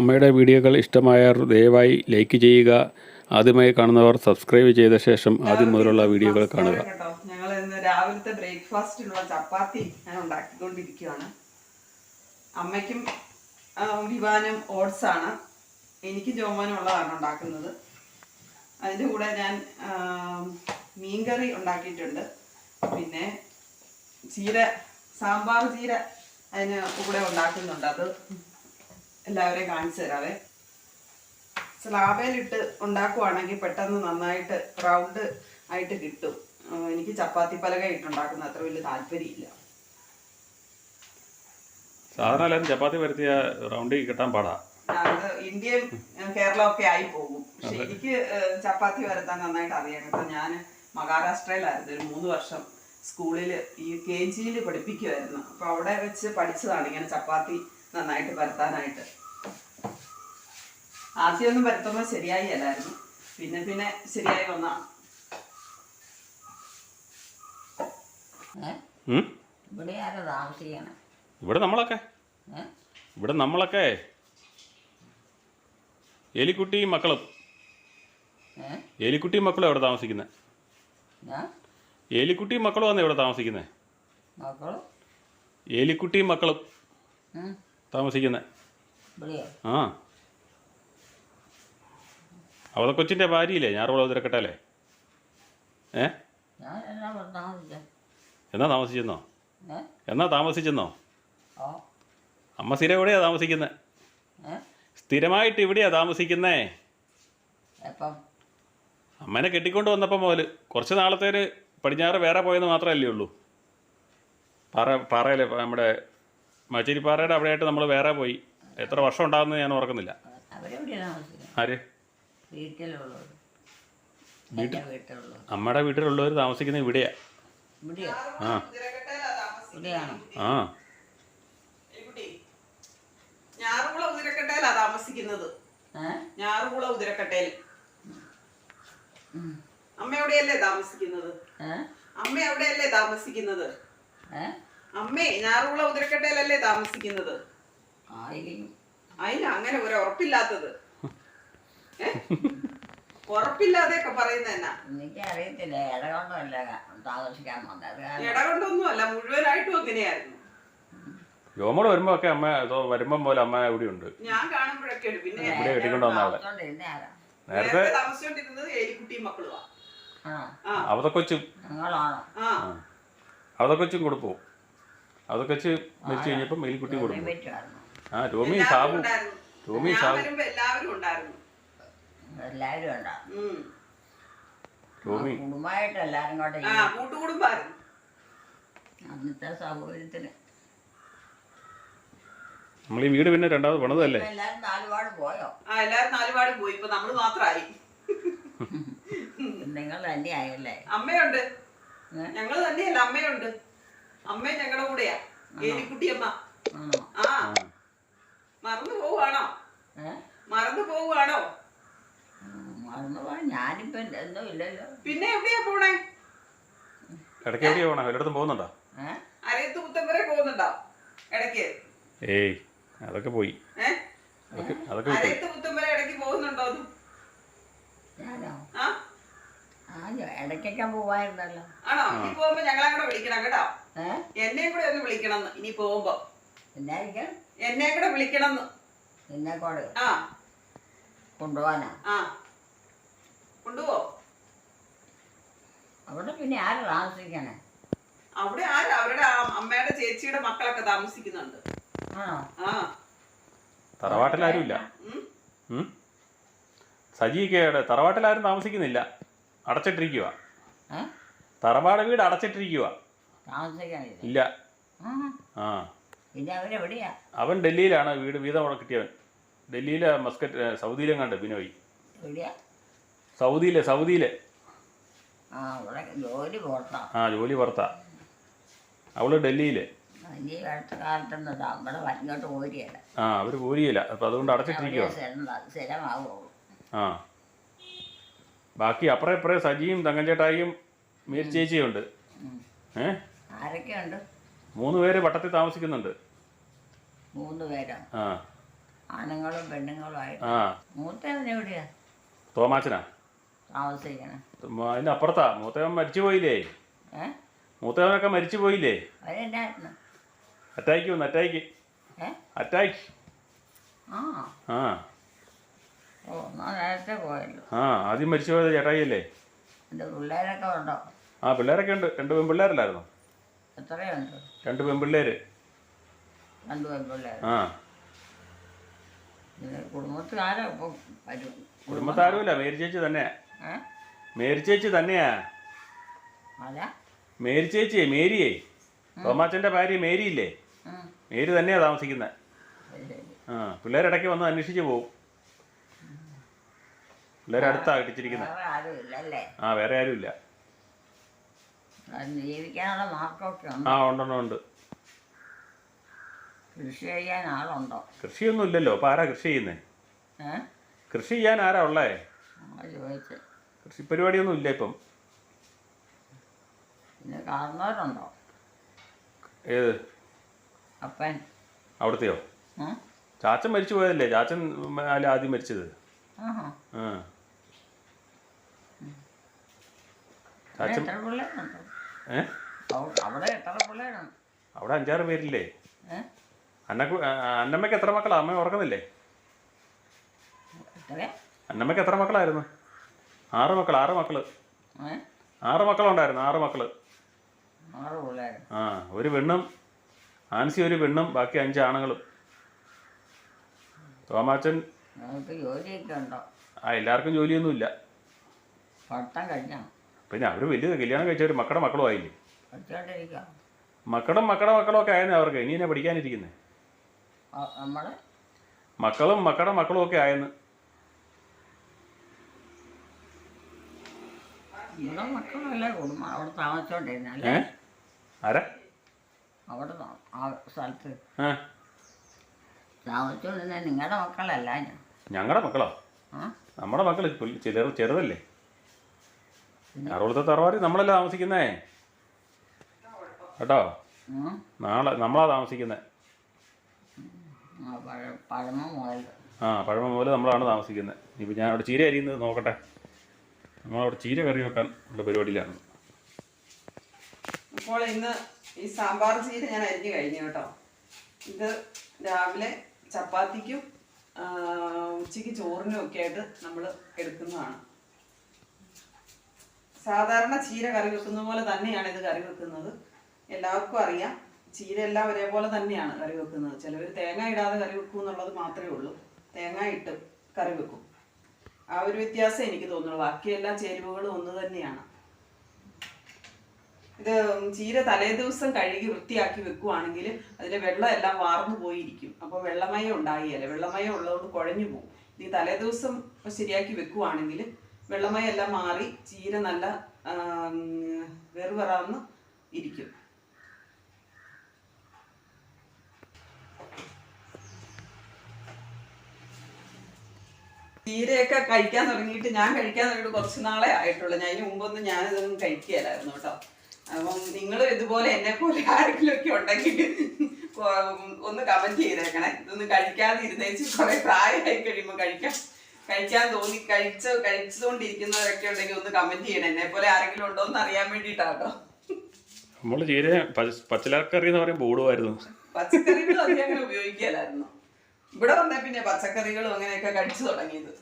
അമ്മയുടെ വീഡിയോകൾ ഇഷ്ടമായാൽ ദയവായി ലൈക്ക് ചെയ്യുക. ആദ്യമായി കാണുന്നവർ സബ്സ്ക്രൈബ് ചെയ്ത ശേഷം ആദ്യം മുതലുള്ള വീഡിയോകൾ കാണുക. ഞങ്ങൾ ഇന്ന് രാവിലത്തെ ബ്രേക്ക്ഫാസ്റ്റിനുള്ള ചപ്പാത്തി ഞാൻ ഉണ്ടാക്കിക്കൊണ്ടിരിക്കുകയാണ് അമ്മയ്ക്കും വിവാനും ഓട്സ് ആണ്. എനിക്ക് ജോമോനും ഉള്ളതാണ് ഉണ്ടാക്കുന്നത്. അതിന്റെ കൂടെ ഞാൻ മീൻകറി ഉണ്ടാക്കിയിട്ടുണ്ട്. പിന്നെ ചീര സാമ്പാർ ചീര. അതിന് കൂടെ ഉണ്ടാക്കുന്നുണ്ട്. അത് എല്ലാവരെയും കാണിച്ചു തരാവേ. സ്ലാബയിലിട്ട് ഉണ്ടാക്കുവാണെങ്കിൽ പെട്ടെന്ന് നന്നായിട്ട് റൗണ്ട് ആയിട്ട് കിട്ടും. എനിക്ക് ചപ്പാത്തി പലക ഇട്ടുണ്ടാക്കുന്ന അത്ര വലിയ താല്പര്യമില്ല. സാധാരണ എല്ലാവരും ചപ്പാത്തി വരുത്തിയ റൗണ്ടിൽ കിട്ടാൻ പാടാ. അത് ഇന്ത്യയും കേരളം ഒക്കെ ആയി പോകും. പക്ഷെ എനിക്ക് ചപ്പാത്തി വരത്താൻ നന്നായിട്ട് അറിയാം. കേട്ടോ ഞാൻ മഹാരാഷ്ട്രയിലായിരുന്നു. ഒരു മൂന്ന് വർഷം സ്കൂളിൽ ഈ കെ ജിയിൽ പഠിപ്പിക്കുമായിരുന്നു അപ്പോൾ അവിടെ വെച്ച് പഠിച്ചതാണ് ഇങ്ങനെ ചപ്പാത്തി നന്നായിട്ട് പരത്താനായിട്ട്. ആദ്യമൊന്നും പരത്തുമ്പോൾ ശരിയായി അല്ലായിരുന്നു. പിന്നെ പിന്നെ ശരിയായി വന്നാ? ഇവിടെ ആരാ താമസിക്കണം? ഇവിടെ നമ്മളൊക്കെ? ഇവിടെ നമ്മളൊക്കെ. എലിക്കുട്ടിയും മക്കളും? എലിക്കുട്ടിയും മക്കളും എവിടെ താമസിക്കുന്നത് ഞാൻ എലിക്കുട്ടിയും മക്കളും ആണ് ഇവിടെ താമസിക്കുന്നത് മക്കളും? മക്കളും. താമസിക്കുന്നത് ആ. അവളെ കൊച്ചിന്റെ ഭാര്യയില്ലേ? ഞാറുകുളം ഉതിരക്കട്ടല്ലേ ഏ? ഞാൻ എന്നാ താമസിച്ചെന്നോ? എന്നാ താമസിച്ചെന്നോ? അമ്മ സ്ഥിരം എവിടെയാ താമസിക്കുന്നത് സ്ഥിരമായിട്ട് ഇവിടെയാ താമസിക്കുന്നേ. അമ്മനെ കെട്ടിക്കൊണ്ട് വന്നപ്പോൾ മുതൽ കുറച്ച് നാളത്തേന് പടിഞ്ഞാറ് വേറെ പോയെന്ന് മാത്രമല്ലേ ഉള്ളൂ. പാറ പാറയിലെ നമ്മുടെ മച്ചേരിപ്പാറയുടെ അവിടെയായിട്ട് നമ്മൾ വേറെ പോയി. എത്ര വർഷം ഉണ്ടാകുന്നത് ഞാൻ ഓർക്കുന്നില്ല. ആര്? വീട്ടിലുള്ളവർ അമ്മയുടെ വീട്ടിലുള്ളവർ താമസിക്കുന്നത് ഇവിടെയാ. ഇവിടെയോ? ആ. ഇവിടെയാണോ? ആ. എലിക്കുട്ടി, ഞാറുകുളം ഉതിരക്കട്ടയിലാ താമസിക്കുന്നത്. ഞാറുകുളം ഉതിരക്കട്ടയിൽ അമ്മയോടെയല്ലേ താമസിക്കുന്നത്? അമ്മ അവിടെയല്ലേ താമസിക്കുന്നത്? അമ്മേ ഞാറുള്ള ഉദരക്കട്ടയിലല്ലേ താമസിക്കുന്നത്? അതിന് അങ്ങനെ ഒരു ഉറപ്പില്ലാത്തത്. ഉറപ്പില്ലാതെ ഉറപ്പില്ലാതെയൊക്കെ പറയുന്ന എന്നാ? എനിക്ക് അറിയത്തില്ല ഇടകൊണ്ടല്ല താമസിക്കാൻ വന്നത്. ഇടകൊണ്ടൊന്നും അല്ല മുഴുവനായിട്ടും അങ്ങനെയായിരുന്നു. ജോമോൾ വരുമ്പോ ഒക്കെ അമ്മ വരുമ്പം പോലെ അമ്മ ഇവിടെയുണ്ട്. ഞാൻ കാണുമ്പോഴൊക്കെ ഉണ്ട് പിന്നെ ഇവിടെ നേരത്തെ താമസിച്ചോണ്ടിരുന്നത് എലിക്കുട്ടിയും ആ അവതക്കൊച്ചും അവതക്കൊച്ചും കൊടുപ്പോ അവതക്കൊച്ച് മരിച്ചു കഴിഞ്ഞപ്പോ എലിക്കുട്ടി കൊടുക്കും ആ ടോമി സാബു ടോമി സാബു എല്ലാവരും എല്ലാവരും. ടോമി. കുടുംബമായിട്ട് എല്ലാവരും കൂടെ അന്നത്തെ സൗകര്യത്തിന് നമ്മൾ ഈ വീട് പിന്നെ രണ്ടാമത് പണിതല്ലേ എല്ലാവരും നാലുപാട് പോയോ? ആ എല്ലാരും നാലുപാട് പോയി. ഇപ്പൊ നമ്മൾ മാത്രമായി നിങ്ങൾ തന്നെ ആയല്ലേ? അമ്മയുണ്ട്. ഞങ്ങൾ തന്നെയല്ല അമ്മയുണ്ട്. അമ്മ ഞങ്ങളുടെ കൂടെയാ. ഏലിക്കുട്ടിയമ്മ. ആ. മറന്നു പോവുകയാണോ? ഏ? മറന്നു പോവുകയാണോ? മറന്നുപോയി ഞാനിപ്പോ ഇല്ലല്ലോ. പിന്നെ എവിടെയാ പോണേ? ഇടയ്ക്ക് എവിടെയാ പോണേ? എല്ലായിടത്തും പോകുന്നുണ്ടോ? ഏ? അരയത്ത് പുത്തം വരെ പോകുന്നുണ്ടോ? ഇടയ്ക്ക്. ഏയ് അതൊക്കെ പോയി. അതൊക്കെ അതൊക്കെ അരയത്ത് പുത്തം വരെ ഇടയ്ക്ക് പോകുന്നുണ്ടോ അതും? ആ ആ? ഞാൻ ഇടയ്ക്കൊക്കെ പോവായിരുന്നല്ലോ. ആണോ? ഇനി പോകുമ്പോ ഞങ്ങളെ കൂടെ വിളിക്കണം കേട്ടോ. കൂടെ ഒന്ന് വിളിക്കണം ഇനി പോകുമ്പോ. എന്നായിരിക്കും? എന്നെ കൂടെ വിളിക്കണം കൂടെ ആ. ആ. കൊണ്ടുപോ. അവിടെ പിന്നെ ആര് താമസിക്കണേ? അവിടെ ആര്? അവരുടെ അമ്മയുടെ ചേച്ചിയുടെ മക്കളൊക്കെ താമസിക്കുന്നുണ്ട്. ആണോ? ആ. തറവാട്ടിലാരുമില്ല. ഉം? സജിയൊക്കെ തറവാട്ടിലാരും താമസിക്കുന്നില്ല. അടച്ചിട്ടിരിക്കുക തറവാട് വീട് അടച്ചിട്ടിരിക്കുക ഇല്ല. ആ. ആ. പിന്നെ അവരെവിടെയാ അവൻ ഡൽഹിയിലാണ്. വീട് വീതം അവിടെ കിട്ടിയവൻ. ഡൽഹിയിലെ മസ്കറ്റ് സൗദിയിലും കണ്ട് ബിനോയ് എവിടെയാ? സൗദിയിലെ സൗദിയിലെ. ആ അവിടെ ജോലി പുറത്താ. ആ ജോലി പുറത്താ. അവൾ ഡൽഹിയിലെ. ഇനി അടുത്ത കാലത്തൊന്നും നമ്മുടെ ഇങ്ങോട്ട് പോരിയല്ല ആ അവർ പോരിയില്ല അപ്പം അതുകൊണ്ട് അടച്ചിട്ടിരിക്കുക സ്ഥിരമാവുള്ളൂ ആ. ബാക്കി അപ്പുറം ഇപ്പുറം സജിയും തങ്കഞ്ചേട്ടായും മീർ ചേച്ചിയും ഉണ്ട്. ഏ? ആരൊക്കെയുണ്ട്? മൂന്ന് പേര് വട്ടത്തിൽ താമസിക്കുന്നുണ്ട്. മൂന്ന് പേരാണ് ആ. ആണുങ്ങളും പെണ്ണുങ്ങളും ആയിട്ട്. ആ. മൂത്തവൻ എവിടെയാ? തോമാച്ചനാ? താമസിക്കണേ ഉം, അതിന്റെ അപ്പുറത്താ മൂത്തവൻ മരിച്ചു പോയില്ലേ? ഏ? മൂത്തവനൊക്കെ മരിച്ചു പോയില്ലേ? അവരെന്നായിരുന്നു? അറ്റാക്ക് വന്നു അറ്റാക്ക് ഏ? അറ്റാക്ക് ആ. ആ ഓ എന്നാ നേരത്തെ പോയല്ലോ ആ ആദ്യം മരിച്ചു പോയത് ചേട്ടായിയല്ലേ? പിള്ളേരൊക്കെ ഉണ്ടോ? ആ പിള്ളേരൊക്കെ ഉണ്ട്. രണ്ട് പെൺപിള്ളേരല്ലായിരുന്നോ? എത്രയുണ്ട്? രണ്ട് പെൺപിള്ളേര്. രണ്ട് പെൺപിള്ളേർ ആ. കുടുംബത്തിലാരോ വരും? കുടുംബത്താരുമില്ല. മേരി ചേച്ചി തന്നെയാ. മേരി ചേച്ചി തന്നെയാ. മേരി ചേച്ചി മേരിയേ. തോമാച്ചന്റെ ഭാര്യ മേരിയില്ലേ? മേരി തന്നെയാ താമസിക്കുന്നത് ആ പിള്ളേരിടയ്ക്ക് വന്ന് അന്വേഷിച്ചു പോവും. പിള്ളേർ അടുത്താ കിട്ടിച്ചിരിക്കുന്നത് വേറെ ആ വേറെ ആരും ഇല്ല ജീവിക്കാനുള്ള മാർഗമൊക്കെ ഉണ്ട്. ആ ഉണ്ടെണ്ണം ഉണ്ട്. കൃഷി ചെയ്യാൻ ആളുണ്ടോ? കൃഷിയൊന്നും ഇല്ലല്ലോ. അപ്പൊ ആരാ കൃഷി ചെയ്യുന്നേ? ഏ? കൃഷി ചെയ്യാൻ ആരാ ഉള്ളേ? ചോദിച്ചു. കൃഷി പരിപാടിയൊന്നും ഇല്ല ഇപ്പം. പിന്നെ കാരണവരുണ്ടോ ഏത്? അപ്പൻ. അവിടുത്തെയോ? ഉം? ചാച്ചൻ മരിച്ചു പോയതല്ലേ? ചാച്ചൻ ഉം, അല്ല ആദ്യം മരിച്ചത്. ആഹാ. ആ. അവിടെ അഞ്ചാറ് പേരില്ലേ? അന്നമ്മക്ക് അന്നക്കു അന്നമ്മയ്ക്ക് എത്ര മക്കളാ? അമ്മ ഓർക്കുന്നില്ലേ അന്നമ്മക്ക് അന്നമ്മയ്ക്ക് എത്ര മക്കളായിരുന്നു? ആറ് മക്കൾ ആറ് മക്കൾ. ആറ് മക്കളുണ്ടായിരുന്നു ആറ് മക്കൾ. ആ ഒരു പെണ്ണും ആൻസി ഒരു പെണ്ണും ബാക്കി അഞ്ച് ആണുങ്ങളും. തോമാച്ചൻ ആ എല്ലാവർക്കും ജോലിയൊന്നുമില്ല. പഠിത്തം കഴിഞ്ഞോ? പിന്നെ അവർ വലിയ കല്യാണം കഴിച്ചവർ മക്കളുടെ മക്കളും ആയില്ലേ? മക്കളും മക്കളുടെ മക്കളും ഒക്കെ ആയെന്ന് അവർക്ക്. ഇനി എന്നെ പഠിക്കാനിരിക്കുന്നത് മക്കളും മക്കളുടെ മക്കളും ഒക്കെ ആയെന്ന്. ആരാ? അവിടെ സ്ഥലത്ത്. താമസിച്ചോണ്ടിരുന്ന നിങ്ങളുടെ മക്കളല്ല ഞങ്ങളുടെ മക്കളോ? നമ്മുടെ മക്കൾ ചെറു ചെറുതല്ലേ? അറുപത്തെ തറവാടി നമ്മളല്ലേ താമസിക്കുന്നേ? കേട്ടോ? നാളെ നമ്മളാ താമസിക്കുന്നേ. ആ പഴമ മുതൽ. ആ പഴമ മുതൽ നമ്മളാണ് താമസിക്കുന്നത് ഇപ്പം ഞാൻ അവിടെ ചീര അരിയുന്നത് നോക്കട്ടെ. നമ്മളവിടെ ചീര കറി വെക്കാൻ ഉള്ള പരിപാടിയിലാണ്. അപ്പോൾ ഇന്ന് ഈ സാമ്പാർ ചീര ഞാൻ അരിഞ്ഞു കഴിഞ്ഞു കേട്ടോ. ഇത് രാവിലെ ചപ്പാത്തിക്കും ഉച്ചയ്ക്ക് ചോറിനും ഒക്കെ ആയിട്ട് നമ്മൾ എടുക്കുന്നതാണ്. സാധാരണ ചീര കറി വെക്കുന്ന പോലെ തന്നെയാണ് ഇത് കറി വെക്കുന്നത്. എല്ലാവർക്കും അറിയാം ചീര എല്ലാം ഒരേപോലെ തന്നെയാണ് കറി വെക്കുന്നത്. ചിലവർ തേങ്ങ ഇടാതെ കറി വെക്കും എന്നുള്ളത് മാത്രമേ ഉള്ളൂ. തേങ്ങ ഇട്ട് കറി വെക്കും. ആ ഒരു വ്യത്യാസം എനിക്ക് തോന്നുന്നു. ബാക്കി എല്ലാ ചേരുവകളും ഒന്ന് തന്നെയാണ്. ഇത് ചീര തലേ ദിവസം കഴുകി വൃത്തിയാക്കി വെക്കുവാണെങ്കിൽ അതിലെ വെള്ളം എല്ലാം വാർന്നു പോയിരിക്കും. അപ്പോൾ വെള്ളമയം ഉണ്ടായില്ല വെള്ളമയം ഉള്ളതുകൊണ്ട് കുഴഞ്ഞു പോകും. ഇനി തലേ ദിവസം ശരിയാക്കി വെക്കുവാണെങ്കിൽ വെള്ളമയം എല്ലാം മാറി ചീര നല്ല വെറുവെറാന്ന് ഇരിക്കും. ചീരയൊക്കെ കഴിക്കാൻ തുടങ്ങിയിട്ട് ഞാൻ കഴിക്കാൻ തുടങ്ങിയിട്ട് കുറച്ച് നാളെ ആയിട്ടുള്ളൂ. ഞാൻ മുമ്പൊന്നും ഞാനിതൊന്നും കഴിക്കുകയല്ലായിരുന്നു കേട്ടോ. അപ്പം നിങ്ങൾ ഇതുപോലെ എന്നെ പോലെ ആരെങ്കിലും ഒക്കെ ഉണ്ടെങ്കിൽ ഒന്ന് കമന്റ് ചെയ്തേക്കണേ. ഇതൊന്നും കഴിക്കാതെ ഇരുന്നേച്ച് കുറെ പ്രായമായി കഴിയുമ്പോൾ കഴിക്കാൻ കഴിക്കാൻ തോന്നി കഴിച്ച് കഴിച്ചുകൊണ്ടിരിക്കുന്നവരൊക്കെ ഉണ്ടെങ്കിൽ ഒന്ന് കമന്റ് ചെയ്യണം. എന്നെ പോലെ ആരെങ്കിലും ഉണ്ടോ എന്ന് അറിയാൻ വേണ്ടിട്ടാട്ടോ നമ്മൾ ചീര പച്ചക്കറി എന്ന് പറയുമ്പോൾ ഓടുമായിരുന്നു പച്ചക്കറികളും അധികം അങ്ങനെ ഉപയോഗിക്കലായിരുന്നു. ഇവിടെ വന്നാ പിന്നെ പച്ചക്കറികളും അങ്ങനെയൊക്കെ കഴിച്ചു തുടങ്ങിയത്.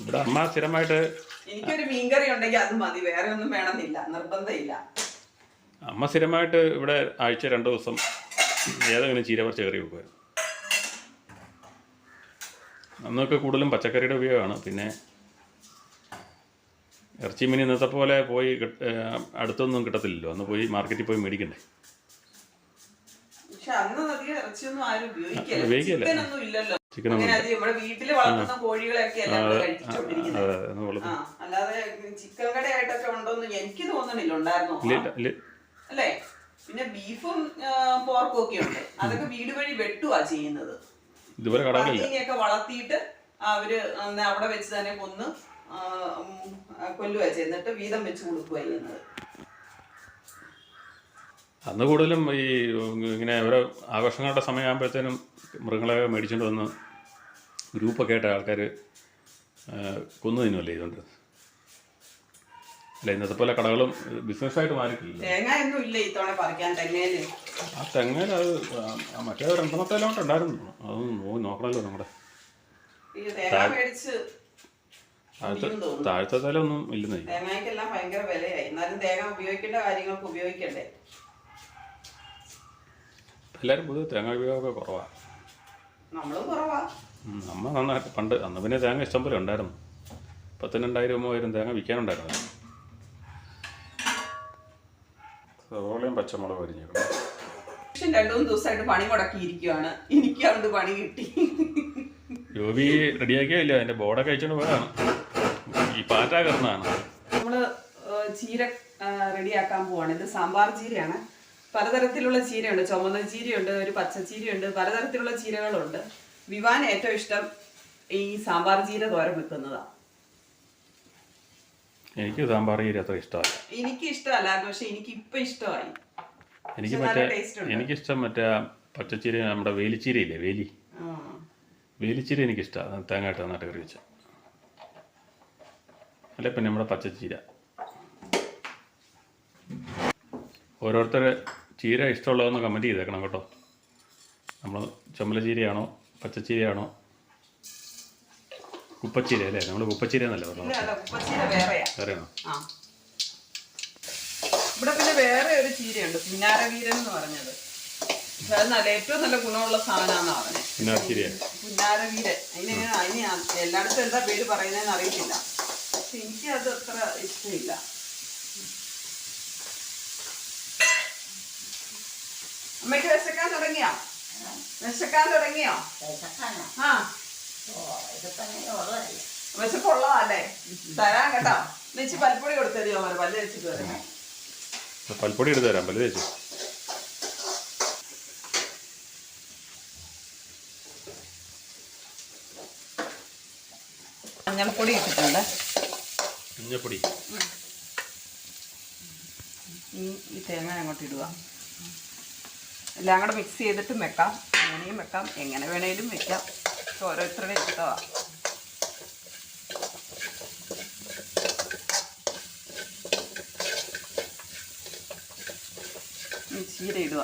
ഇവിടെ അമ്മ സ്ഥിരമായിട്ട് എനിക്കൊരു മീൻകറി ഉണ്ടെങ്കിൽ അത് മതി വേറെ ഒന്നും വേണമെന്നില്ല നിർബന്ധമില്ല. അമ്മ സ്ഥിരമായിട്ട് ഇവിടെ ആഴ്ച രണ്ട് ദിവസം ഏതെങ്കിലും ചീര പറിച്ച് കറി വെക്കുമായിരുന്നു അന്നൊക്കെ കൂടുതലും പച്ചക്കറിയുടെ ഉപയോഗമാണ്. പിന്നെ ഇറച്ചി മീൻ ഇന്നത്തെ പോലെ പോയി അടുത്തൊന്നും കിട്ടത്തില്ലല്ലോ. അന്ന് പോയി മാർക്കറ്റിൽ പോയി മേടിക്കണ്ടേ? ഉപയോഗിക്കില്ല. ചിക്കൻ പിന്നെ ബീഫും പോർക്കും ഒക്കെ ഉണ്ട്. അതൊക്കെ വീട് വഴി വെട്ടുവാ ചെയ്യുന്നത്. ഇതുവരെ കടകളില്ല. വളർത്തിയിട്ട് അവർ അവിടെ വെച്ച് തന്നെ കൊന്ന് കൊല്ലുക എന്നിട്ട് വീതം വെച്ച് കൊടുക്കുക ചെയ്യുന്നത്. അന്ന് കൂടുതലും ഈ ഇങ്ങനെ ഓരോ ആഘോഷങ്ങളുടെ സമയമാകുമ്പോഴത്തേനും മൃഗങ്ങളെ മേടിച്ചുകൊണ്ട് വന്ന് ഗ്രൂപ്പൊക്കെ ആയിട്ട് ആൾക്കാർ കൊന്നു തിന്നുമല്ലേ ഇതുകൊണ്ട്? അല്ല ഇന്നത്തെ പോലെ കടകളും ബിസിനസ്സായിട്ട് മാറിയിട്ടില്ല തേങ്ങയൊന്നും ഇല്ല ഇത്തവണ പറിക്കാൻ തെങ്ങയിൽ ആ തെങ്ങയിൽ അത് ആ മറ്റേ രണ്ടെണ്ണത്തേലോട്ട് ഉണ്ടായിരുന്നു. അതൊന്നും നോ നോക്കണമല്ലോ നമ്മുടെ. ഈ തേങ്ങ മേടിച്ച് താഴത്തെ കുടിക്കുമെന്ന് തോന്നുന്നു. താഴത്തെ തലമൊന്നും ഇല്ലെന്നേ. തേങ്ങയ്ക്കെല്ലാം ഭയങ്കര വിലയായി. എന്നാലും തേങ്ങ ഉപയോഗിക്കേണ്ട കാര്യങ്ങൾക്ക് ഉപയോഗിക്കണ്ടേ? എല്ലാവരും പൊതുവെ തേങ്ങ ഉപയോഗമൊക്കെ കുറവാണ് നമ്മളും കുറവാ. നമ്മ നന്നായിട്ട് പണ്ട് അന്ന് പിന്നെ തേങ്ങ ഇഷ്ടംപോലെ ഉണ്ടായിരുന്നു. പത്തിനെണ്ടായിരം രൂപ മൂവായിരം തേങ്ങ വിൽക്കാനുണ്ടായിരുന്നു. സവോളയും പച്ചമുളക് അരിഞ്ഞേക്കണം പക്ഷെ രണ്ടു മൂന്ന് ദിവസമായിട്ട് പണി മുടക്കിയിരിക്കുകയാണ് എനിക്ക് അവിടെ പണി കിട്ടി. ജോബി റെഡിയാക്കിയില്ല അതിന്റെ ബോർഡൊക്കെ അയച്ചോണ്ട് പോകാം ഈ പാറ്റ കയറുന്നതാണ് നമ്മൾ ചീര റെഡിയാക്കാൻ പോവാണ്. ഇത് സാമ്പാർ ചീരയാണ്. പലതരത്തിലുള്ള ചീരയുണ്ട്. ചുമന്ന ചീരയുണ്ട് ഒരു പച്ച പച്ചച്ചീരയുണ്ട് പലതരത്തിലുള്ള ചീരകളുണ്ട്. വിവാൻ ഏറ്റവും ഇഷ്ടം ഈ സാമ്പാർ ചീര തോരൻ വെക്കുന്നതാണ് എനിക്ക് സാമ്പാർ ചീര അത്ര ഇഷ്ടമല്ല. എനിക്ക് ഇഷ്ടമല്ലായിരുന്നു പക്ഷെ എനിക്ക് ഇപ്പൊ ഇഷ്ടമായി. എനിക്ക് മറ്റേ. എനിക്കിഷ്ടം മറ്റേ പച്ചച്ചീര നമ്മുടെ വേലിച്ചീരയില്ലേ വേലി. വേലിച്ചീര എനിക്കിഷ്ടമാണ് തേങ്ങ ഇട്ട് നന്നായിട്ട് കറി വെച്ച. അല്ലെ പിന്നെ നമ്മുടെ പച്ചച്ചീര. ഓരോരുത്തരെ ചീര ഇഷ്ടമുള്ളതെന്ന് കമന്റ് ചെയ്തേക്കണം കേട്ടോ. നമ്മൾ ചുമല ചീരയാണോ പച്ചച്ചീരയാണോ കുപ്പച്ചീര അല്ലേ നമ്മൾ കുപ്പച്ചീര എന്നല്ലേ ആ. ഇവിടെ പിന്നെ വേറെ ഒരു ചീരയുണ്ട് പുന്നാരവീരൻ എന്ന് പറഞ്ഞത് അത് നല്ല ഏറ്റവും നല്ല ഗുണമുള്ള സാധനമാണെന്ന് പറഞ്ഞത് പുന്നാരവീരൻ. അതിന് അതിന് എല്ലായിടത്തും എന്താ പേര് പറയുന്നതെന്ന് അറിയത്തില്ല. പക്ഷെ എനിക്ക് അത് അത്ര ഇഷ്ടമില്ല. അമ്മയ്ക്ക് വിശക്കാൻ തുടങ്ങിയോ? വിശക്കാൻ തുടങ്ങിയോ? ആ. തരാം വിശപ്പുള്ളതല്ലേ തരാൻ കേട്ടോ. നെച്ചി പൽപ്പൊടി കൊടുത്തരുമോ അവർ പല്ല് വെച്ചിട്ട് വരാം പൽപ്പൊടി എടുത്ത് തരാം പല്ല് തേച്ചു. മഞ്ഞൾപ്പൊടി ഇട്ടിട്ടുണ്ട്. മഞ്ഞൾപ്പൊടി ഈ തേങ്ങ അങ്ങോട്ട് ഇടുക എല്ലാം കൂടെ മിക്സ് ചെയ്തിട്ടും വെക്കാം. അങ്ങനെയും വെക്കാം. എങ്ങനെ വേണേലും വെക്കാം. ഇതൊക്കെ ഓരോരുത്തരുടെ ഇഷ്ടമാണ് ചീര ഇടുക.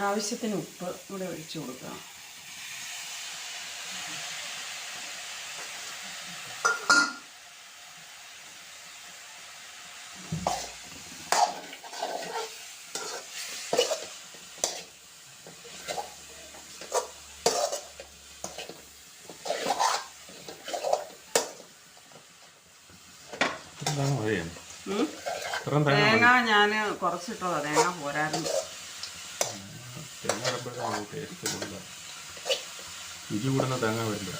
ആവശ്യത്തിന് ഉപ്പ് ഇവിടെ ഒഴിച്ചു കൊടുക്കുക ഇത്രയും തേങ്ങ മതിയോ? ഉം. ഇത്രയും തേങ്ങ മതി. തേങ്ങ ഞാൻ കുറച്ചിട്ടതാ തേങ്ങ പോരായിരുന്നു. തേങ്ങ ഇടുമ്പോഴാണ് ടേസ്റ്റ് കൂടുതൽ രുചി കൂടുന്ന തേങ്ങ വരില്ല.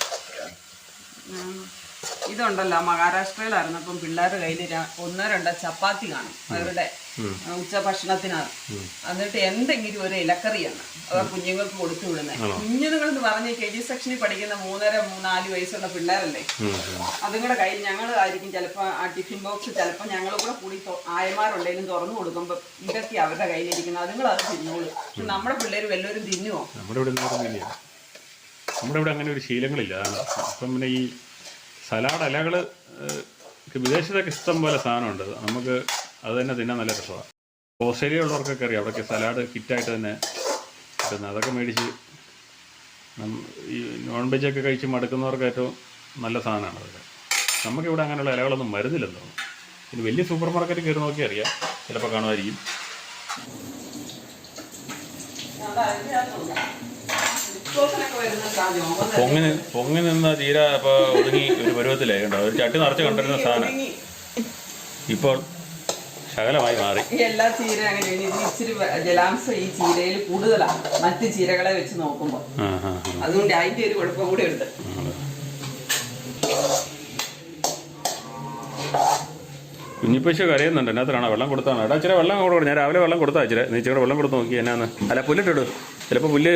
ഇതുണ്ടല്ലോ മഹാരാഷ്ട്രയിലായിരുന്നു. അപ്പം പിള്ളേരുടെ കയ്യിൽ ഒന്നോ രണ്ടോ ചപ്പാത്തി കാണും. അവരുടെ ഉച്ച ഭക്ഷണത്തിനാണ് എന്നിട്ട് എന്തെങ്കിലും ഒരു ഇലക്കറിയാണ്. അവർ കുഞ്ഞുങ്ങൾക്ക് കൊടുത്തു വിടുന്നത് കുഞ്ഞുങ്ങൾ എന്ന് പറഞ്ഞ് കെ ജി സെക്ഷനിൽ പഠിക്കുന്ന മൂന്നര മൂന്നാൽ വയസ്സുള്ള പിള്ളേരല്ലേ? അതുങ്ങളുടെ കയ്യിൽ ഞങ്ങൾ ആയിരിക്കും ചിലപ്പോൾ ആ ടിഫിൻ ബോക്സ് ചിലപ്പോൾ ഞങ്ങൾ കൂടെ കൂടി ആയമാരുണ്ടെങ്കിലും തുറന്നു കൊടുക്കുമ്പോൾ ഇതൊക്കെ അവരുടെ കയ്യിലിരിക്കുന്നത്. അതുങ്ങൾ അത് തിന്നോളൂ. നമ്മുടെ പിള്ളേർ വല്ലവരും തിന്നുമോ നമ്മുടെ ഇവിടെ നമ്മുടെ ഇവിടെ അങ്ങനെ ഒരു ശീലങ്ങളില്ല. അപ്പം പിന്നെ ഈ സലാഡ് ഇലകൾ വിദേശത്തൊക്കെ ഇഷ്ടം പോലെ സാധനമുണ്ട്. നമുക്ക് അത് തന്നെ തിന്നാൻ നല്ല രസമാണ്. ഓസ്ട്രേലിയ ഉള്ളവർക്കൊക്കെ അറിയാം അവിടെയൊക്കെ സലാഡ് കിറ്റായിട്ട് തന്നെ കിട്ടുന്നത് അതൊക്കെ മേടിച്ച് ഈ നോൺ വെജൊക്കെ കഴിച്ച് മടുക്കുന്നവർക്ക് ഏറ്റവും നല്ല സാധനമാണ് അതൊക്കെ. നമുക്കിവിടെ അങ്ങനെയുള്ള ഇലകളൊന്നും വരുന്നില്ലെന്ന് തോന്നുന്നു. പിന്നെ വലിയ സൂപ്പർ മാർക്കറ്റിൽ കയറി നോക്കി അറിയാം. ചിലപ്പോൾ കാണുമായിരിക്കും. പൊങ്ങി പൊങ്ങി നിന്ന തീരെ ഇപ്പൊ ഒതുങ്ങി ഒരു പരുവത്തിലായി കണ്ടോ? ഒരു ചട്ടി നിറച്ച് കണ്ടിരുന്ന സാധനം. ഇപ്പോൾ ശകലമായി മാറി. എല്ലാ ചീര അങ്ങനെ ഇച്ചിരി ജലാംശം ഈ ചീരയിൽ കൂടുതലാണ് മറ്റ് ചീരകളെ വെച്ച് നോക്കുമ്പോൾ. അതുകൊണ്ട് അതിന്റെ ഒരു കുഴപ്പം കൂടെ ഉണ്ട്. കുഞ്ഞിപ്പശു കരയുന്നുണ്ട്. എന്നാത്തിനാണോ വെള്ളം കൊടുത്താണ്? എടാ ഇച്ചിരി വെള്ളം കൊടു. ഞാൻ രാവിലെ വെള്ളം കൊടുത്താ ഇച്ചിരി. നീ ഇച്ചിരി വെള്ളം കൊടുത്ത് നോക്കി. എന്നാന്ന്? അല്ല പുല്ലിട്ടിടു ചിലപ്പോൾ പുല്ല്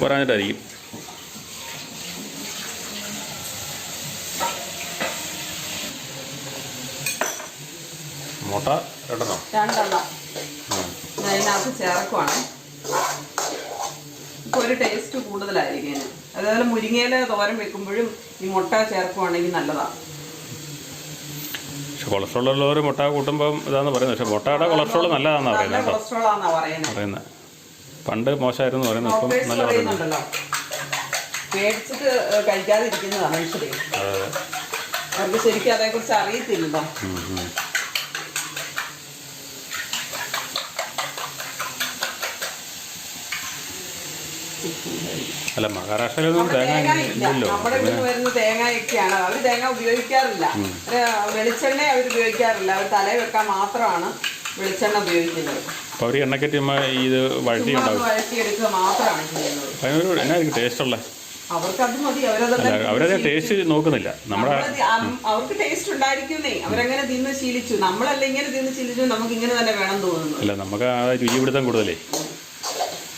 പോരാഞ്ഞിട്ടായിരിക്കും മുട്ട രണ്ടെണ്ണം. രണ്ടെണ്ണം. അതിനകത്ത് ചേർക്കുവാണ്. ഇപ്പൊ ഒരു ടേസ്റ്റ് കൂടുതലായിരിക്കും അതേപോലെ മുരിങ്ങയില തോരൻ വെക്കുമ്പോഴും ഈ മുട്ട ചേർക്കുവാണെങ്കിൽ നല്ലതാണ്. പക്ഷെ കൊളസ്ട്രോൾ ഉള്ളവർ മുട്ട കൂട്ടുമ്പം ഇതാന്ന് പറയുന്നത്. പക്ഷെ മുട്ടയുടെ കൊളസ്ട്രോൾ നല്ലതാണെന്നാണ് പറയുന്നത് കേട്ടോ. കൊളസ്ട്രോൾ ആണെന്നാ പറയുന്നത്. പറയുന്നത് പണ്ട് മോശമായിരുന്നു പറയുന്നത്. ഇപ്പം നല്ല പറയുന്നുണ്ടല്ലോ. പേടിച്ചിട്ട് ഏഹ്, കഴിക്കാതിരിക്കുന്നതാണ് മനുഷ്യരെ അവർക്ക് ശരിക്കും അതേക്കുറിച്ച് അറിയത്തില്ലല്ലോ. അല്ല മഹാരാഷ്ട്രയിലൊന്നും തേങ്ങ തേങ്ങ ഇല്ല. ഇല്ലല്ലോ നമ്മുടെ ഇവിടെ വരുന്ന തേങ്ങയൊക്കെയാണ്. അവർ തേങ്ങ ഉപയോഗിക്കാറില്ല. വെളിച്ചെണ്ണ അവർ ഉപയോഗിക്കാറില്ല. അവർ തലയിൽ വെക്കാൻ മാത്രമാണ് വെളിച്ചെണ്ണ ഉപയോഗിക്കുന്നത്. അപ്പോൾ അവർ എണ്ണക്കറ്റി ഇത് വഴറ്റി ഉണ്ടാവും. വഴറ്റിയെടുക്കുക മാത്രമാണ് ചെയ്യുന്നത്. അതിനൊരു എന്നായിരിക്കും ടേസ്റ്റ് ഉള്ളത് അവർക്കത് മതി. അവരത് ടേസ്റ്റ് നോക്കുന്നില്ല. നമ്മുടെ അവർക്ക് ടേസ്റ്റ് ഉണ്ടായിരിക്കുന്നേ. അവരങ്ങനെ തിന്ന് ശീലിച്ചു. നമ്മളല്ല ഇങ്ങനെ തിന്ന് ശീലിച്ചു. നമുക്ക് ഇങ്ങനെ തന്നെ വേണം തോന്നുന്നു അല്ല നമുക്ക് ആ രുചി പിടുത്തം കൂടുതലേ.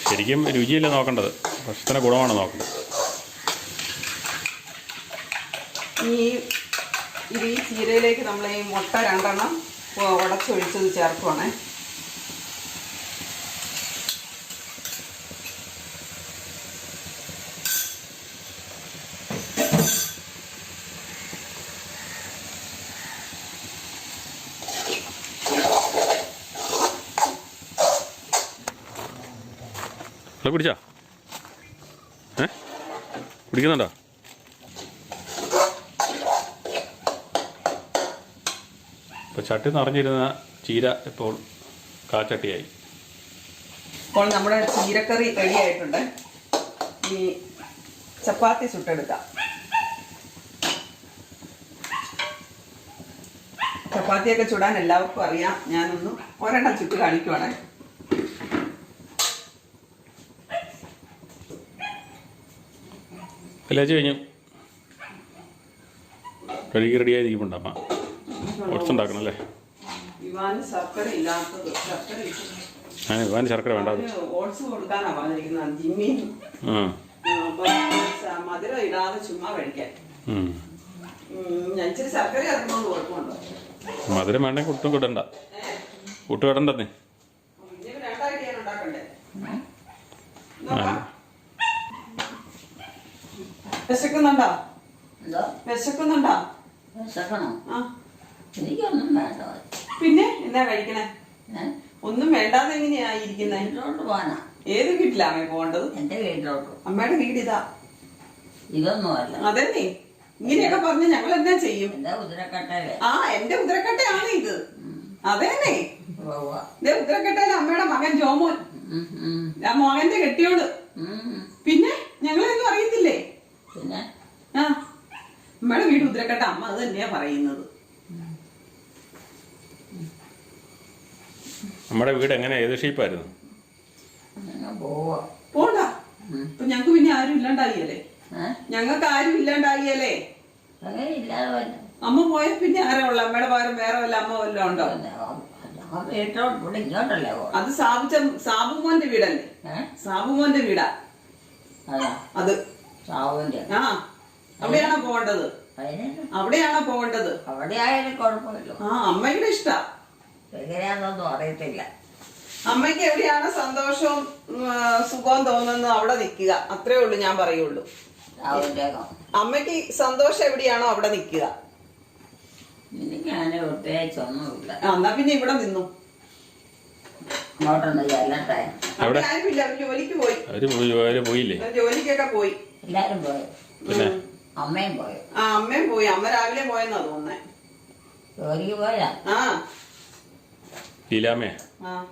ശരിക്കും രുചിയല്ല നോക്കേണ്ടത്. ഭക്ഷണത്തിന് ഗുണമാണ് നോക്കുന്നത് ഈ ഇത് ഈ ചീരയിലേക്ക് നമ്മൾ ഈ മുട്ട രണ്ടെണ്ണം ഉടച്ചൊഴിച്ചത് ചേർക്കുവാണേ. പിടിച്ചാ പിടിക്കുന്നുണ്ടോ? ഇപ്പോൾ ചട്ടി നിറഞ്ഞിരുന്ന ചീര ഇപ്പോൾ കാച്ചട്ടിയായി ഇപ്പോൾ നമ്മുടെ ചീരക്കറി റെഡി ആയിട്ടുണ്ട്. ഈ ചപ്പാത്തി ചുട്ടെടുക്കാം. ചപ്പാത്തിയൊക്കെ ചുടാൻ എല്ലാവർക്കും അറിയാം. ഞാനൊന്ന് ഒരെണ്ണം ചുട്ട് കാണിക്കുവാണേ. കല്യാച്ച് കഴിഞ്ഞു. കഴുകി റെഡിയായി ഇരിക്കുന്നുണ്ട് അമ്മ. ഓട്സ് ഉണ്ടാക്കണം അല്ലേ? വിവാന് ശർക്കര. ഞാൻ വേണ്ട ഓട്സ് കൊടുക്കാനാ പറഞ്ഞിരിക്കുന്നത്. ജിമ്മി മധുരം ഇടാതെ ചുമ്മാ കഴിക്കാൻ. ഉം. ഉം, ഞാൻ ഇച്ചിരി ശർക്കര ചേർക്കുന്നത് കുഴപ്പമുണ്ടോ മധുരം വേണമെങ്കിൽ കുട്ടും കിടണ്ട. കുട്ട് കിടണ്ടെന്നേ ഇനി രണ്ടായിട്ട് ഞാൻ ഉണ്ടാക്കണ്ടേ ആ. വിശക്കുന്നുണ്ടോ? എന്തോ? വിശക്കുന്നുണ്ടോ? വിശക്കണോ? ആ. എനിക്കൊന്നും വേണ്ട പിന്നെ? എന്നാ കഴിക്കണേ? ഒന്നും വേണ്ടാതെ എങ്ങനെയാ ഇരിക്കുന്നത് വീട്ടിലോട്ട് പോകാനാ ഏത് വീട്ടിലാണ് പോകേണ്ടത്? എന്റെ വീട്ടിലോട്ട്. അമ്മയുടെ വീട് ഇതാ. ഇതൊന്നുമല്ല അതന്നെ. ഇങ്ങനെയൊക്കെ പറഞ്ഞ് ഞങ്ങൾ എന്താ ചെയ്യും? എന്റെ കുതിരക്കട്ടയിൽ. ആ എന്റെ ഉദരക്കട്ടയാണ് ഇത്. അതേന്നെ. ഉദരക്കട്ടയിലെ അമ്മയുടെ മകൻ ജോമോൻ. ആ മകന്റെ കെട്ടിയോട്. പിന്നെ? ഞങ്ങളൊന്നും അറിയത്തില്ലേ? പിന്നെ ആ നമ്മുടെ വീട് ഉദ്രക്കട്ട അമ്മ അത് തന്നെയാ പറയുന്നത്. നമ്മുടെ വീട് എങ്ങനെ ഏത് ഷേപ്പായിരുന്നു? പോണ്ട. ഇപ്പൊ ഞങ്ങക്ക് പിന്നെ ആരും ഇല്ലാണ്ടായില്ലേ ഞങ്ങൾക്ക് ആരും ഇല്ലാണ്ടായില്ലേ അമ്മ പോയ പിന്നെ ആരാ ഉള്ള? അമ്മയുടെ പകരം വേറെ വല്ല അമ്മ വല്ല ഉണ്ടോ? അത് സാബു സാബുമോന്റെ വീടല്ലേ? സാബുമോന്റെ വീടാ. അതാ ആ അവിടെയാണോ പോകേണ്ടത്? അതിന് അവിടെയാണോ പോകേണ്ടത്? അവിടെ ആയാലും കുഴപ്പമില്ല. ആ അമ്മയുടെ ഇഷ്ട. എങ്ങനെയാണെന്നൊന്നും അറിയത്തില്ല. അമ്മയ്ക്ക് എവിടെയാണ് സന്തോഷവും സുഖവും തോന്നുന്നത് അവിടെ നിൽക്കുക. അത്രേ ഉള്ളൂ ഞാൻ പറയുള്ളൂ. അമ്മയ്ക്ക് സന്തോഷം എവിടെയാണോ അവിടെ നിൽക്കുക. എനിക്കങ്ങനെ പ്രത്യേകിച്ചൊന്നുമില്ല ആ, എന്നാ പിന്നെ ഇവിടെ നിന്നു. ചെല്ലട്ടെ ആരുമില്ല ജോലിക്ക് പോയി. പോയില്ലേ? ജോലിക്കൊക്കെ പോയി. എല്ലാരും പോയോ. പിന്നെ? അമ്മയും പോയി. ആ അമ്മയും പോയി. അമ്മ രാവിലെ പോയെന്നാ തോന്നേ ജോലിക്ക് പോയാ? ആ. ലീലാമ്മേ? ആ.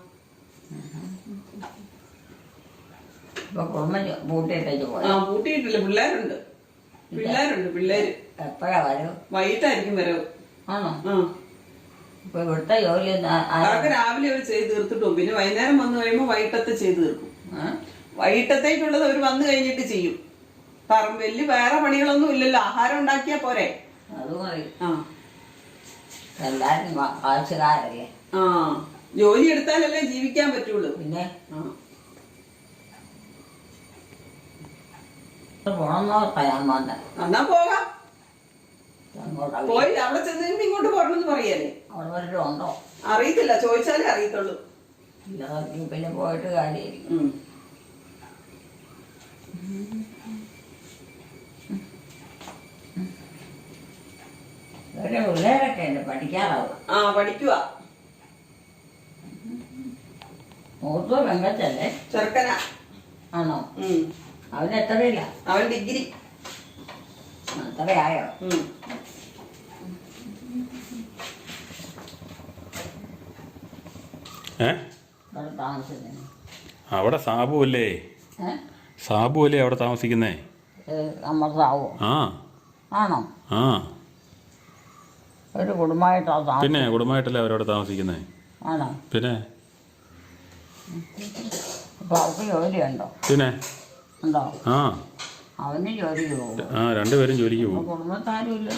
ഇപ്പൊ കുടുംബം പൂട്ടിയിട്ടേക്ക് പോയി. ആ പൂട്ടിയിട്ടില്ല പിള്ളേരുണ്ട്. പിള്ളേരുണ്ട് പിള്ളേര്. എപ്പോഴാ വരും? വൈകിട്ടായിരിക്കും വരവ്. ആണോ? ആ. ഇപ്പൊ ഇവിടുത്തെ ജോലി ഒന്നും ആ- ആ- അതൊക്കെ രാവിലെ അവർ ചെയ്ത് തീർത്തിട്ടു പിന്നെ വൈകുന്നേരം വന്നു കഴിയുമ്പോൾ വൈകിട്ടത്തെ ചെയ്ത് തീർക്കും? വൈകിട്ടത്തേക്കുള്ളത് അവർ വന്നു കഴിഞ്ഞിട്ട് ചെയ്യും. പറമ്പിൽ വേറെ പണികളൊന്നും ഇല്ലല്ലോ. ആഹാരം ഉണ്ടാക്കിയാ പോരെ. ആ. ജോലി എടുത്താലല്ലേ ജീവിക്കാൻ പറ്റുള്ളൂ. പിന്നെ? എന്നാ പോകാം. പോയി അവിടെ ചെന്ന് കഴിയുമ്പോ ഇങ്ങോട്ട് പോരണമെന്ന് പറയല്ലേ? അവിടെ ഉണ്ടോ? അറിയത്തില്ല. ചോദിച്ചാലേ അറിയത്തുള്ളൂ. പിന്നെ പോയിട്ട് കാര്യമായിരിക്കും ഉം. ഒരു പിള്ളേരൊക്കെ ഉണ്ട് പഠിക്കാറാവും. ആ പഠിക്കുക മൂത്തോ പെങ്കച്ചല്ലേ? ചെറുക്കനാ. ആണോ? അവൻ എത്രയില്ല അവൻ ഡിഗ്രി. അത്രയായോ അവിടെ സാബു അല്ലേ? സാബു അല്ലേ അവിടെ താമസിക്കുന്നേ? നമ്മുടെ സാബു. ആ. ആണോ? ആ. ഒരു കുടുംബമായിട്ടാണ് പിന്നെ കുടുംബമായിട്ടല്ലേ അവരവിടെ താമസിക്കുന്നേ? ആണോ? പിന്നെ? അപ്പോൾ അവർക്ക് ജോലിയുണ്ടോ? പിന്നെ? ഉണ്ടോ? ആ. അവന് ജോലിക്ക് പോകും. ആ രണ്ടുപേരും ജോലിക്ക് പോകും. കുടുംബത്താരും ഇല്ല.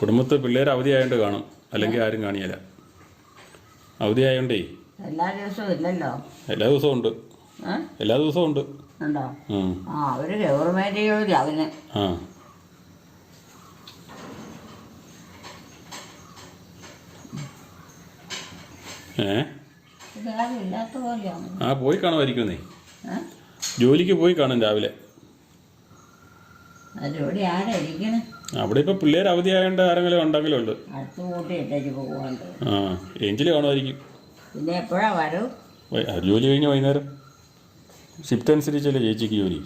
കുടുംബത്ത് പിള്ളേർ അവധിയായോണ്ട് കാണും. അല്ലെങ്കിൽ ആരും കാണിയല്ല അവധിയായോണ്ടേ എല്ലാ ദിവസവും ഇല്ലല്ലോ? എല്ലാ ദിവസവും ഉണ്ട്. എല്ലാ ദിവസവും ഉണ്ട്. ഉണ്ടോ? ആ അവർ ഗവർമെന്റ് ജോലി അവന് ആ. ഏ? ആ പോയി കാണുമായിരിക്കുന്നേ ജോലിക്ക് പോയി കാണും രാവിലെ. അവിടെ ഇപ്പൊ പിള്ളേർ അവധിയായതുകൊണ്ട് ആരെങ്കിലും ഉണ്ടെങ്കിലും ഉണ്ട്. ആ ഏഞ്ചിൽ കാണുമായിരിക്കും. പിന്നെ എപ്പോഴാ വരൂ? വൈ- ആ, ജോലി കഴിഞ്ഞ് വൈകുന്നേരം. ഷിഫ്റ്റ് അനുസരിച്ചല്ലേ ചേച്ചിക്ക് ജോലി.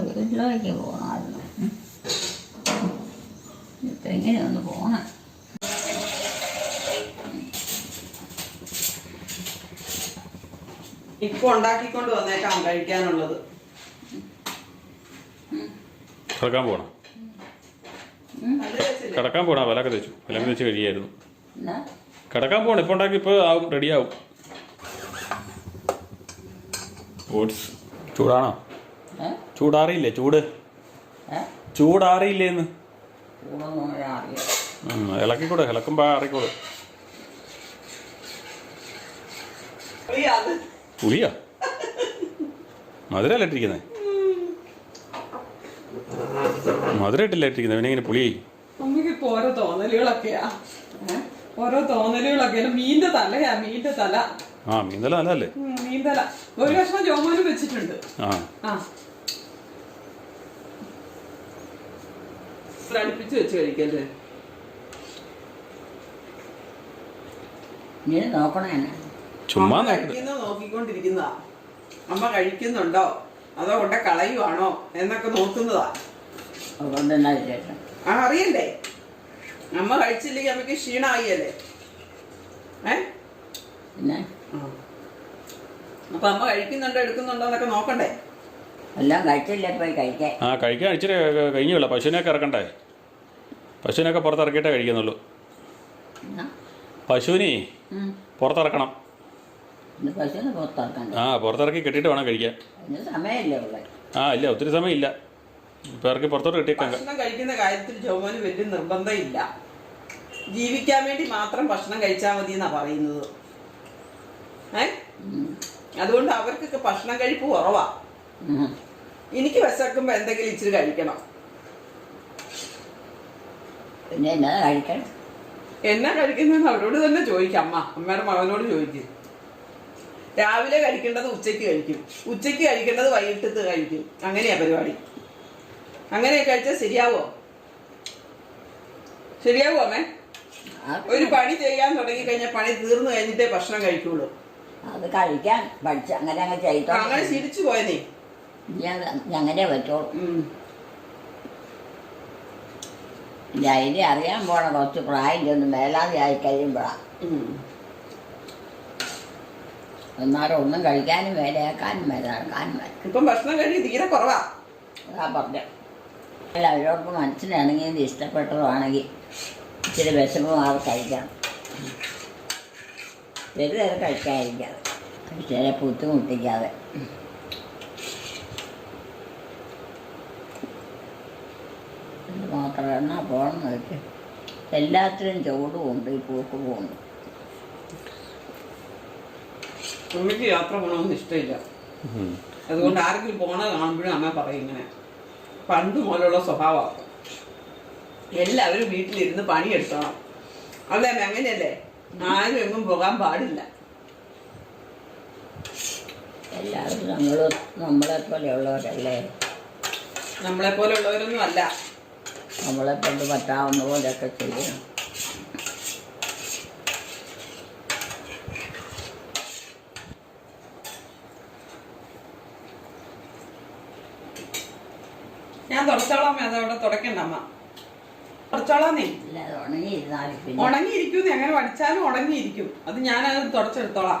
വീട്ടിലേക്ക് പോകണമായിരുന്നു ഇപ്പം എങ്ങനെയൊന്ന് പോകണം ഇപ്പൊ ഉണ്ടാക്കിക്കൊണ്ട് വന്നേക്കാം കഴിക്കാനുള്ളത്. കിടക്കാൻ പോണം? കിടക്കാൻ പോണ. വിലക്ക് തേച്ചു. വിലക്ക് തേച്ച് കഴിയായിരുന്നു. കിടക്കാൻ പോകണം ഇപ്പോൾ ഉണ്ടാക്കി ഇപ്പൊ ആവും. റെഡിയാവും. ഓട്സ്. ചൂടാണോ? ചൂടാറിയില്ലേ? ചൂട്. ചൂടാറിയില്ലേന്ന്. ഇളക്കുമ്പോ ഇളക്കിക്കൂടെ ഈ അത് പുളിയാ? മധുര ഇട്ടിരിക്കുന്നത് മധുര ഇട്ടില്ല ഇട്ടിരിക്കുന്നത് പിന്നെ ഇങ്ങനെ പുളി അമ്മയ്ക്ക് ഓരോ തോന്നലുകളൊക്കെയാ. ഓരോ തോന്നലുകളൊക്കെ മീന്റെ തലയാ മീന്റെ തല. ആ മീന്തല തല. ഒരു കഷ്ണം ജോമോനും വെച്ചിട്ടുണ്ട്. ആ. ആ. ഇത്ര അടുപ്പിച്ച് വെച്ച് കഴിക്കല്ലേ നീ നോക്കണേ ചുമ്മാ അമ്മ നോക്കിക്കൊണ്ടിരിക്കുന്നതാ. അമ്മ കഴിക്കുന്നുണ്ടോ? അതോ കൊണ്ട കളയുവാണോ എന്നൊക്കെ നോക്കുന്നതാ. ആ അറിയണ്ടേ അമ്മ കഴിച്ചില്ലെങ്കിൽ അമ്മയ്ക്ക് ക്ഷീണമായില്ലേ ഏ? അപ്പൊ അമ്മ കഴിക്കുന്നുണ്ടോ എടുക്കുന്നുണ്ടോ എന്നൊക്കെ നോക്കണ്ടേ? എല്ലാം കഴിച്ചില്ലേ പോയി കഴിക്കാൻ. ആ കഴിക്കാൻ ഇച്ചിരി കഴിഞ്ഞില്ല പശുവിനെയൊക്കെ ഇറക്കണ്ടേ? പശുവിനൊക്കെ പുറത്തിറക്കിയിട്ടേ കഴിക്കുന്നുള്ളൂ? പശുവിനെ പുറത്തിറക്കണം. ആ പുറത്തിറക്കി കെട്ടിയിട്ട് വേണം കഴിക്കാൻ. ആ ഇല്ല ഒത്തിരി സമയമില്ല. ഇപ്പം ഇറക്കി പുറത്തോട്ട് കിട്ടിയിട്ടുണ്ട് ഭക്ഷണം കഴിക്കുന്ന കാര്യത്തിൽ ജോമോന് വലിയ നിർബന്ധമില്ല. ജീവിക്കാൻ വേണ്ടി മാത്രം ഭക്ഷണം കഴിച്ചാൽ മതി എന്നാ പറയുന്നത്. ഏ? അതുകൊണ്ട് അവർക്കൊക്കെ ഭക്ഷണം കഴിപ്പ് കുറവാ. എനിക്ക് വിശക്കുമ്പോ എന്തെങ്കിലും ഇച്ചിരി കഴിക്കണം. പിന്നെ എന്നാ കഴിക്കണം എന്നാ കഴിക്കുന്നതെന്ന് അവരോട് തന്നെ ചോദിക്കാം. അമ്മ അമ്മയുടെ മകനോട് ചോദിക്കും. രാവിലെ കഴിക്കേണ്ടത് ഉച്ചയ്ക്ക് കഴിക്കും. ഉച്ചയ്ക്ക് കഴിക്കേണ്ടത് വൈകിട്ടത്ത് കഴിക്കും. അങ്ങനെയാ പരിപാടി. അങ്ങനെയൊക്കെ കഴിച്ചാൽ ശരിയാവോ? ശരിയാവോ അമ്മേ? ഒരു പണി ചെയ്യാൻ തുടങ്ങി കഴിഞ്ഞാൽ പണി തീർന്നു കഴിഞ്ഞിട്ടേ ഭക്ഷണം കഴിക്കുള്ളൂ. അത് കഴിക്കാൻ പഠിച്ച അങ്ങനെ അങ്ങ് ചെയ്തോ? അങ്ങനെ ശീലിച്ചു പോയതേ. ഞാൻ അങ്ങനെ പറ്റുള്ളൂ. ഇനി അതിനെ അറിയാൻ പോണ കുറച്ച് പ്രായം ചെന്ന് മേലാതെ ആയി കഴിയുമ്പോഴാണ്. എന്നാലും ഒന്നും കഴിക്കാനും വേലയാക്കാനും വേല നടക്കാനും വേല ഇപ്പം ഭക്ഷണം കഴി തീരെ കുറവാ. അതാ പറഞ്ഞു. അല്ല അവരോർക്ക് മനസ്സിലാണെങ്കിൽ ഇത് ഇഷ്ടപ്പെട്ടതാണെങ്കിൽ ഇച്ചിരി വിശപ്പ് മാറി കഴിക്കണം. വെറുതെ കഴിക്കാതിരിക്കാതെ. ചില ബുദ്ധിമുട്ടിക്കാതെ. ഇത് മാത്രം എന്നാ പോകണം നോക്കി എല്ലാത്തിനും ചൂടുമുണ്ട് ഈ പൂക്കുമുണ്ട് അമ്മയ്ക്ക് യാത്ര പോകണമെന്ന് ഇഷ്ടമില്ല. അതുകൊണ്ട് ആരെങ്കിലും പോണത് കാണുമ്പോഴും അമ്മ പറയും ഇങ്ങനെ. പണ്ട് മുതലുള്ള സ്വഭാവമാണ് എല്ലാവരും വീട്ടിലിരുന്ന് പണിയെടുക്കണം. അല്ലേ അമ്മ? അങ്ങനെയല്ലേ? ആരും എങ്ങും പോകാൻ പാടില്ല. എല്ലാവരും നമ്മൾ നമ്മളെ പോലെയുള്ളവരല്ലേ നമ്മളെ പോലെയുള്ളവരൊന്നും അല്ല. നമ്മളെ കൊണ്ട് പറ്റാവുന്ന പോലെയൊക്കെ ചെയ്യണം ഞാൻ തുടച്ചോളാം അതവിടെ തുടക്കണ്ട അമ്മ. തുടച്ചോളാന്നേ ഉണങ്ങിയിരിക്കും അങ്ങനെ വടിച്ചാലും ഉണങ്ങിയിരിക്കും. അത് ഞാനത് തുടച്ചെടുത്തോളാം.